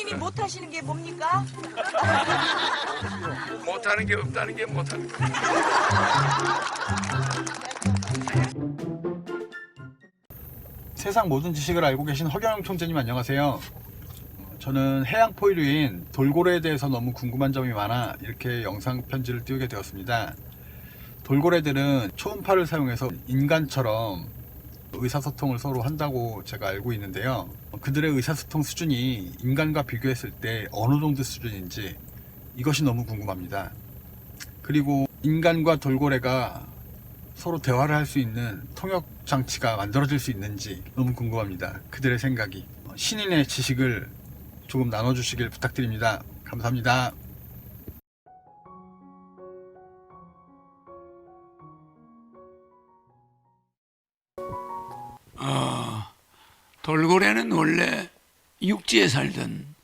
선생님 못 하시는 게 뭡니까? 못하는 게 없다는 게 못하는 게. 세상 모든 지식을 알고 계신 허경영 총재님 안녕하세요. 저는 해양 포유류인 돌고래에 대해서 너무 궁금한 점이 많아 이렇게 영상 편지를 띄우게 되었습니다. 돌고래들은 초음파를 사용해서 인간처럼 의사소통을 서로 한다고 제가 알고 있는데요. 그들의 의사소통 수준이 인간과 비교했을 때 어느 정도 수준인지 이것이 너무 궁금합니다. 그리고 인간과 돌고래가 서로 대화를 할 수 있는 통역 장치가 만들어질 수 있는지 너무 궁금합니다. 그들의 생각이 신인의 지식을 조금 나눠주시길 부탁드립니다. 감사합니다. 돌고래는 원래 육지에 살던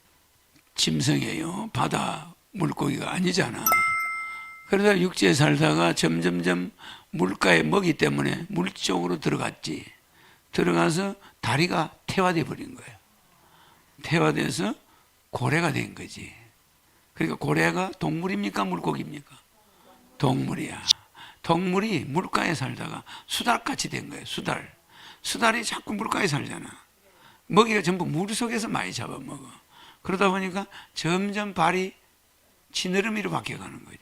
짐승이에요. 바다 물고기가 아니잖아. 그러다 육지에 살다가 점점점 물가에 먹이 때문에 물 쪽으로 들어갔지. 들어가서 다리가 태화돼 버린 거예요. 태화돼서 고래가 된 거지. 그러니까 고래가 동물입니까? 물고기입니까? 동물이야. 동물이 물가에 살다가 수달같이 된 거예요. 수달. 수달이 자꾸 물가에 살잖아. 먹이가 전부 물 속에서 많이 잡아먹어. 그러다 보니까 점점 발이 지느러미로 바뀌어가는 거지.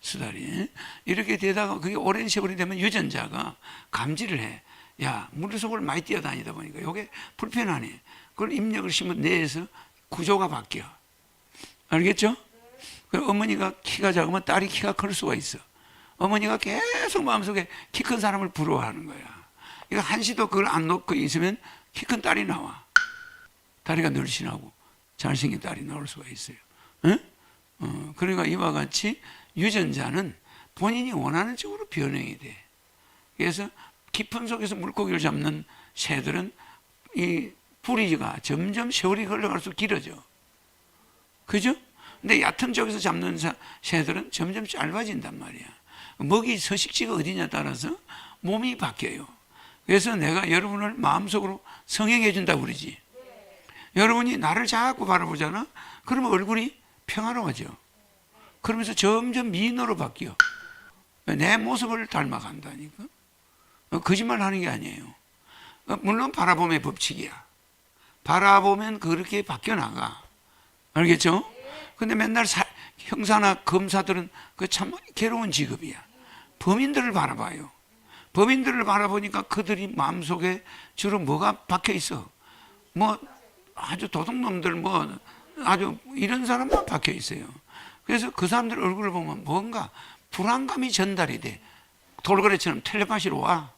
수달이. 이렇게 되다가 그게 오랜 세월이 되면 유전자가 감지를 해. 야, 물 속을 많이 뛰어다니다 보니까 이게 불편하네. 그걸 입력을 심으면 뇌에서 구조가 바뀌어. 알겠죠? 그럼 어머니가 키가 작으면 딸이 키가 클 수가 있어. 어머니가 계속 마음속에 키 큰 사람을 부러워하는 거야. 이거 한시도 그걸 안 놓고 있으면 키 큰 딸이 나와. 다리가 늘씬하고 잘생긴 딸이 나올 수가 있어요. 응? 어, 그러니까 이와 같이 유전자는 본인이 원하는 쪽으로 변형이 돼. 그래서 깊은 속에서 물고기를 잡는 새들은 이 뿌리가 점점 세월이 흘러갈수록 길어져. 그죠? 근데 얕은 쪽에서 잡는 사- 새들은 점점 짧아진단 말이야. 먹이 서식지가 어디냐 따라서 몸이 바뀌어요. 그래서 내가 여러분을 마음속으로 성행해 준다고 그러지. 여러분이 나를 자꾸 바라보잖아? 그러면 얼굴이 평화로워져. 그러면서 점점 미인으로 바뀌어. 내 모습을 닮아간다니까. 어, 거짓말 하는 게 아니에요. 어, 물론 바라봄의 법칙이야. 바라보면 그렇게 바뀌어 나가. 알겠죠? 근데 맨날 사- 형사나 검사들은 그 참 괴로운 직업이야. 범인들을 바라봐요. 범인들을 바라보니까 그들이 마음속에 주로 뭐가 박혀 있어. 뭐 아주 도둑놈들 뭐 아주 이런 사람만 박혀 있어요. 그래서 그 사람들 얼굴을 보면 뭔가 불안감이 전달이 돼. 돌고래처럼 텔레파시로 와.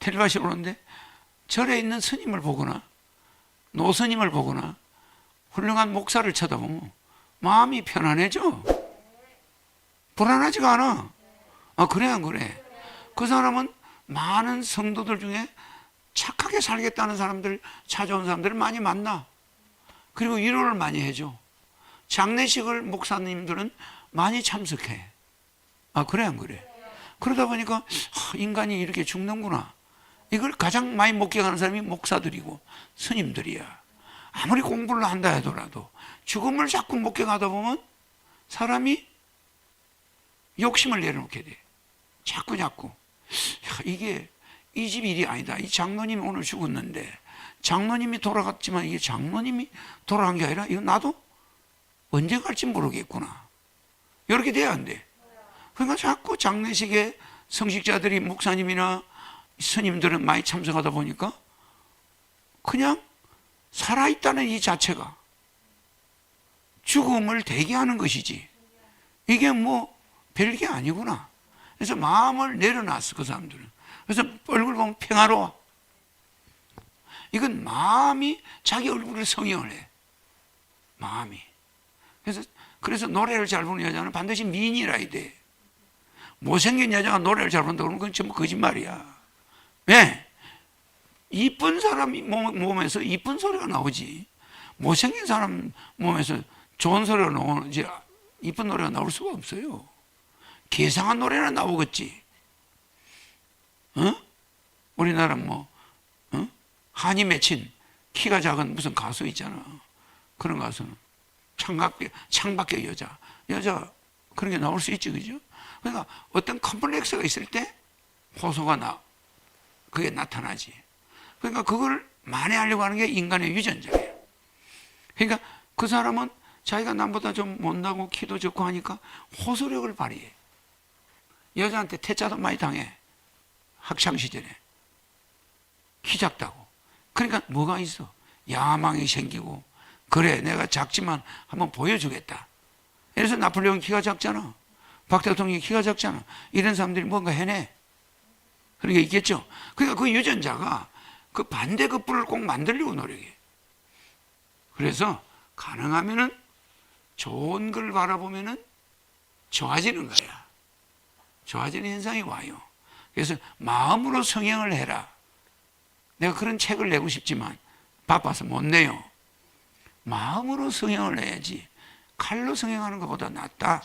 텔레파시로 오는데 절에 있는 스님을 보거나 노스님을 보거나 훌륭한 목사를 쳐다보면 마음이 편안해져. 불안하지가 않아. 아, 그래, 안 그래? 그 사람은 많은 성도들 중에 착하게 살겠다는 사람들, 찾아온 사람들을 많이 만나. 그리고 위로를 많이 해줘. 장례식을 목사님들은 많이 참석해. 아, 그래, 안 그래? 그러다 보니까, 아, 인간이 이렇게 죽는구나. 이걸 가장 많이 목격하는 사람이 목사들이고 스님들이야. 아무리 공부를 한다 하더라도 죽음을 자꾸 목격하다 보면 사람이 욕심을 내려놓게 돼. 자꾸 자꾸. 야, 이게 이 집 일이 아니다. 이 장로님이 오늘 죽었는데 장로님이 돌아갔지만 이게 장로님이 돌아간 게 아니라 이거 나도 언제 갈지 모르겠구나. 이렇게 돼야 안 돼. 그러니까 자꾸 장례식에 성직자들이 목사님이나 스님들은 많이 참석하다 보니까 그냥 살아있다는 이 자체가 죽음을 대기하는 것이지. 이게 뭐 별게 아니구나. 그래서 마음을 내려놨어, 그 사람들은. 그래서 얼굴 보면 평화로워. 이건 마음이 자기 얼굴을 성형을 해. 마음이. 그래서, 그래서 노래를 잘 부르는 여자는 반드시 미인이라 해야 돼. 못생긴 여자가 노래를 잘 부른다 그러면 그건 전부 거짓말이야. 왜? 이쁜 사람 몸- 몸에서 이쁜 소리가 나오지. 못생긴 사람 몸에서 좋은 소리가 나오지. 이쁜 노래가 나올 수가 없어요. 개상한 노래나 나오겠지. 어? 우리나라 뭐, 어? 한이 맺힌 키가 작은 무슨 가수 있잖아. 그런 가서는 창밖에 창밖에 여자 여자 그런 게 나올 수 있지 그죠? 그러니까 어떤 컴플렉스가 있을 때 호소가 나 그게 나타나지. 그러니까 그걸 만회하려고 하는 게 인간의 유전자예요. 그러니까 그 사람은 자기가 남보다 좀 못나고 키도 적고 하니까 호소력을 발휘해. 여자한테 태자도 많이 당해. 학창 시절에. 키 작다고. 그러니까 뭐가 있어? 야망이 생기고 그래 내가 작지만 한번 보여주겠다. 그래서 나폴레옹 키가 작잖아. 박 대통령이 키가 작잖아. 이런 사람들이 뭔가 해내. 그런 게 있겠죠. 그러니까 그 유전자가 그 반대 급부를 꼭 만들려고 노력해. 그래서 가능하면은 좋은 걸 바라보면은 좋아지는 거야. 좋아지는 현상이 와요. 그래서 마음으로 성행을 해라. 내가 그런 책을 내고 싶지만 바빠서 못 내요. 마음으로 성행을 해야지. 칼로 성행하는 것보다 낫다.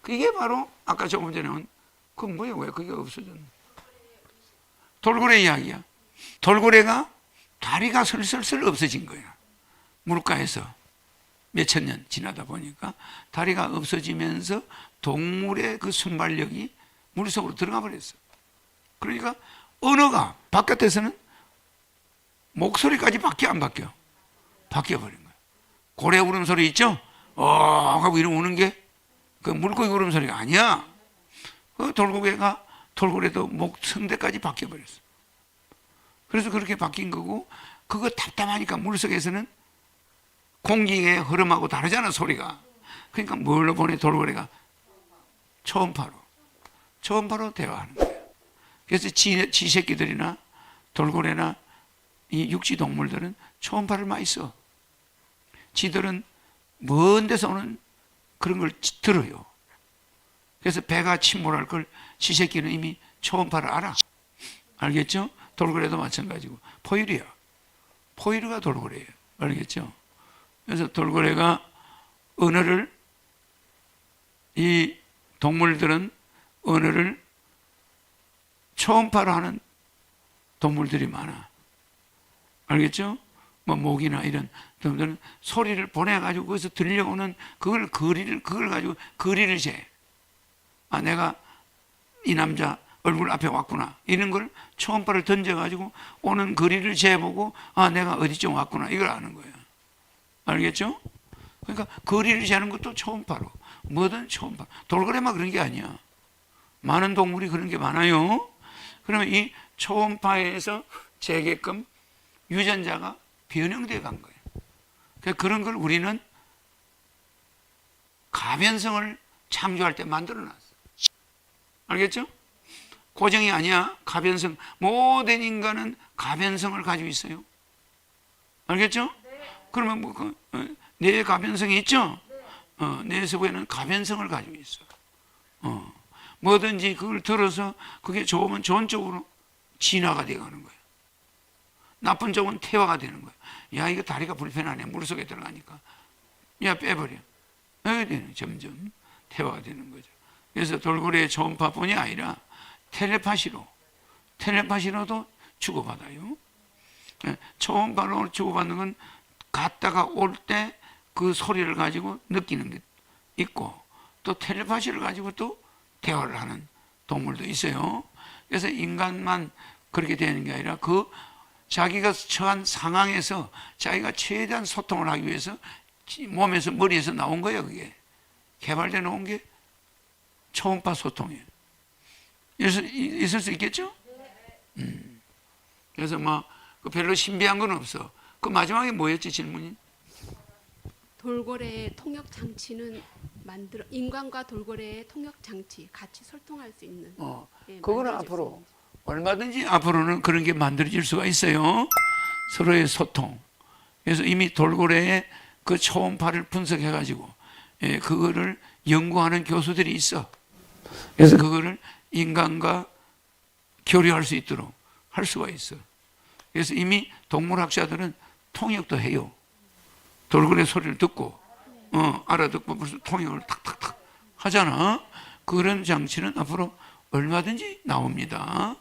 그게 바로 아까 조금 전에 온, 그 뭐야, 왜 그게 없어졌나? 돌고래 이야기야. 돌고래가 다리가 슬슬슬 없어진 거야. 물가에서 몇 천 년 지나다 보니까 다리가 없어지면서 동물의 그 순발력이 물속으로 들어가 버렸어. 그러니까 언어가 바깥에서는 목소리까지 바뀌어 안 바뀌어? 바뀌어 버린 거야. 고래 울음소리 있죠? 어 하고 이러 우는 게 그 물고기 울음소리가 아니야. 그 돌고래가 돌고래도 목 성대까지 바뀌어 버렸어. 그래서 그렇게 바뀐 거고 그거 답답하니까 물속에서는 공기의 흐름하고 다르잖아 소리가. 그러니까 뭘로 보내 돌고래가 초음파로 초음파로 대화하는 거야. 그래서 지, 지 새끼들이나 돌고래나 이 육지 동물들은 초음파를 많이 써. 지들은 먼 데서 오는 그런 걸 지- 들어요. 그래서 배가 침몰할 걸 지새끼는 이미 초음파를 알아. 알겠죠? 돌고래도 마찬가지고 포유류야. 포유류가 돌고래예요. 알겠죠? 그래서 돌고래가 언어를 이 동물들은 언어를 초음파로 하는 동물들이 많아. 알겠죠? 뭐 모기나 이런 동물들은 소리를 보내가지고 거기서 들려오는 그걸 거리를 그걸 가지고 거리를 재. 아 내가 이 남자 얼굴 앞에 왔구나 이런 걸 초음파를 던져가지고 오는 거리를 재보고 아 내가 어디쯤 왔구나 이걸 아는 거예요. 알겠죠? 그러니까 거리를 재는 것도 초음파로 뭐든 초음파. 돌고래만 그런 게 아니야. 많은 동물이 그런 게 많아요. 그러면 이 초음파에서 재게끔 유전자가 변형돼 간 거예요. 그러니까 그런 걸 우리는 가변성을 창조할 때 만들어 놨어. 알겠죠? 고정이 아니야. 가변성. 모든 인간은 가변성을 가지고 있어요. 알겠죠? 그러면 뭐, 그, 어, 내 가변성이 있죠? 어, 내 세부에는 가변성을 가지고 있어. 어. 뭐든지 그걸 들어서 그게 좋으면 좋은 쪽으로 진화가 되어 가는 거야. 나쁜 쪽은 태화가 되는 거야. 야, 이거 다리가 불편하네. 물속에 들어가니까. 야, 빼버려. 이렇게 되는, 점점 태화가 되는 거죠. 그래서 돌고래의 초음파뿐이 아니라 텔레파시로, 텔레파시로도 주고받아요. 예, 초음파로 주고받는 건 갔다가 올 때 그 소리를 가지고 느끼는 게 있고 또 텔레파시를 가지고 또 대화를 하는 동물도 있어요. 그래서 인간만 그렇게 되는 게 아니라 그 자기가 처한 상황에서 자기가 최대한 소통을 하기 위해서 지- 몸에서 머리에서 나온 거예요. 그게 개발돼 놓은 게 초음파 소통이에요. 있을, 있을 수 있겠죠? 음. 그래서 뭐그 별로 신비한 건 없어. 그 마지막에 뭐였지 질문이? 돌고래의 통역 장치는 만들어 인간과 돌고래의 통역 장치 같이 소통할 수 있는. 어, 예, 그거는 앞으로 얼마든지 앞으로는 그런 게 만들어질 수가 있어요. 서로의 소통. 그래서 이미 돌고래의 그 초음파를 분석해 가지고 예, 그거를 연구하는 교수들이 있어. 그래서 그거를 인간과 교류할 수 있도록 할 수가 있어. 그래서 이미 동물학자들은 통역도 해요. 돌고래 소리를 듣고 어, 알아듣고 무슨 통역을 탁탁탁 하잖아. 그런 장치는 앞으로 얼마든지 나옵니다.